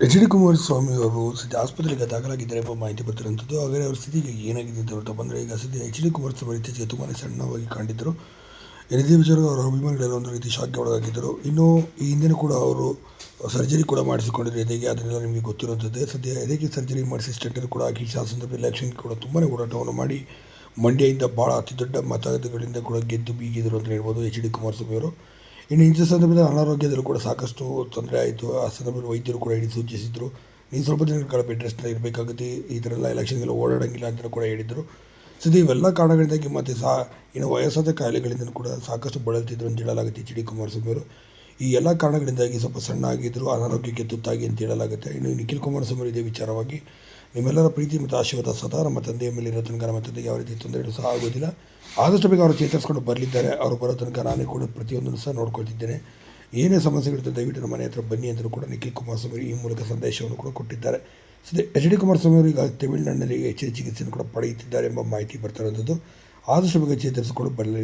H D Kumaraswamy ಅವರು ಸದ್ಯ ಆಸ್ಪತ್ರೆಗೆ ದಾಖಲಾಗಿದ್ದಾರೆ ಎಂಬ ಮಾಹಿತಿ ಬರ್ತಿರುವಂಥದ್ದು. ಹಾಗಾದರೆ ಅವರ ಸ್ಥಿತಿಗೆ ಏನಾಗಿದೆ ಅಂತ ಹೇಳ್ತಾ ಬಂದರೆ ಈಗ ಸದ್ಯ ಎಚ್ ಡಿ ಕುಮಾರಸ್ವಾಮಿ ಇತ್ತೀಚೆಗೆ ತುಂಬಾ ಸಣ್ಣವಾಗಿ ಕಂಡಿದ್ದರು ಇದೇ ವಿಚಾರ ಅವರ ಅಭಿಮಾನಿಗಳೆಲ್ಲ ಒಂದು ರೀತಿ ಶಾಕ್ಗೆ ಒಳಗಾಗಿದ್ದರು. ಇನ್ನು ಈ ಹಿಂದಿನ ಕೂಡ ಅವರು ಸರ್ಜರಿ ಕೂಡ ಮಾಡಿಸಿಕೊಂಡಿದ್ರು ಎದೆಗೆ ಅದನ್ನೆಲ್ಲ ನಿಮಗೆ ಗೊತ್ತಿರುವಂಥದ್ದೇ. ಸದ್ಯ ಎದೆಗೆ ಸರ್ಜರಿ ಮಾಡಿಸಿ ಸ್ಟೆಂಟರ್ ಕೂಡ ಹಾಕಿ ಆ ಸಂದರ್ಭದಲ್ಲಿ ಎಲೆಕ್ಷನ್ ಕೂಡ ತುಂಬಾ ಹೋರಾಟವನ್ನು ಮಾಡಿ ಮಂಡ್ಯದಿಂದ ಭಾಳ ಅತಿ ದೊಡ್ಡ ಮತಗಳಿಂದ ಕೂಡ ಗೆದ್ದು ಬೀಗಿದರು ಅಂತ ಹೇಳ್ಬೋದು ಎಚ್ ಡಿ ಕುಮಾರಸ್ವಾಮಿ ಅವರು. ಇನ್ನು ಇಂಥ ಸಂದರ್ಭದಲ್ಲಿ ಅನಾರೋಗ್ಯದಲ್ಲೂ ಕೂಡ ಸಾಕಷ್ಟು ತೊಂದರೆ ಆಯಿತು. ಆ ಸಂದರ್ಭದಲ್ಲಿ ವೈದ್ಯರು ಕೂಡ ಹೇಳಿ ಸೂಚಿಸಿದರು. ನೀನು ಸ್ವಲ್ಪ ದಿನಗಳ ರೆಸ್ಟ್ನ ಇರಬೇಕಾಗುತ್ತೆ. ಈ ಥರ ಎಲ್ಲ ಎಲೆಕ್ಷನ್ಗೆಲ್ಲ ಓಡಾಡೋಂಗಿಲ್ಲ ಅಂತ ಕೂಡ ಹೇಳಿದರು. ಸೊ ಇವೆಲ್ಲ ಕಾರಣಗಳಿಂದಾಗಿ ಮತ್ತು ಸಹ ಇನ್ನು ವಯಸ್ಸಾದ ಕಾಯಿಲೆಗಳಿಂದ ಕೂಡ ಸಾಕಷ್ಟು ಬಳಲ್ತಿದ್ರು ಅಂತ ಹೇಳಲಾಗುತ್ತೆ ಎಚ್ ಡಿ ಕುಮಾರಸ್ವಾಮಿ ಅವರು. ಈ ಎಲ್ಲ ಕಾರಣಗಳಿಂದಾಗಿ ಸ್ವಲ್ಪ ಸಣ್ಣ ಆಗಿದ್ದರೂ ಅನಾರೋಗ್ಯಕ್ಕೆ ತುತ್ತಾಗಿ ಅಂತ ಹೇಳಲಾಗುತ್ತೆ. ಇನ್ನು ನಿಖಿಲ್ ಕುಮಾರಸ್ವಾಮಿ ಇದೇ ವಿಚಾರವಾಗಿ ನಿಮ್ಮೆಲ್ಲರ ಪ್ರೀತಿ ಮತ್ತು ಆಶೀರ್ವಾದ ಸದಾ ನಮ್ಮ ತಂದೆಯ ಮೇಲೆ ಇರೋ ತನಕ ನಮ್ಮ ತಂದೆಗೆ ಯಾವ ರೀತಿ ತೊಂದರೆಗಳು ಸಹ ಆಗೋದಿಲ್ಲ. ಆದಷ್ಟು ಬೇಗ ಅವರು ಚೇತರಿಸ್ಕೊಂಡು ಬರಲಿದ್ದಾರೆ. ಅವರು ಬರೋ ತನಕ ನಾನೇ ಕೂಡ ಪ್ರತಿಯೊಂದನ್ನು ಸಹ ನೋಡ್ಕೊಳ್ತಿದ್ದೇನೆ. ಏನೇ ಸಮಸ್ಯೆಗಳಿದ್ದರೆ ದಯವಿಟ್ಟು ನಮ್ಮ ಮನೆ ಹತ್ರ ಬನ್ನಿ ಅಂದರೂ ಕೂಡ ನಿಖಿಲ್ ಕುಮಾರಸ್ವಾಮಿ ಈ ಮೂಲಕ ಸಂದೇಶವನ್ನು ಕೂಡ ಕೊಟ್ಟಿದ್ದಾರೆ. ಸದ್ಯ ಎಚ್ ಡಿ ಕುಮಾರಸ್ವಾಮಿ ಅವರು ಈಗ ತಮಿಳುನಾಡಿನಲ್ಲಿ ಹೆಚ್ಚಿನ ಚಿಕಿತ್ಸೆಯನ್ನು ಕೂಡ ಪಡೆಯುತ್ತಿದ್ದಾರೆ ಎಂಬ ಮಾಹಿತಿ ಬರ್ತಾ ಇರುವಂಥದ್ದು. ಆದಷ್ಟು ಬೇಗ ಚೇತರಿಸಿಕೊಂಡು ಬರಲಿ.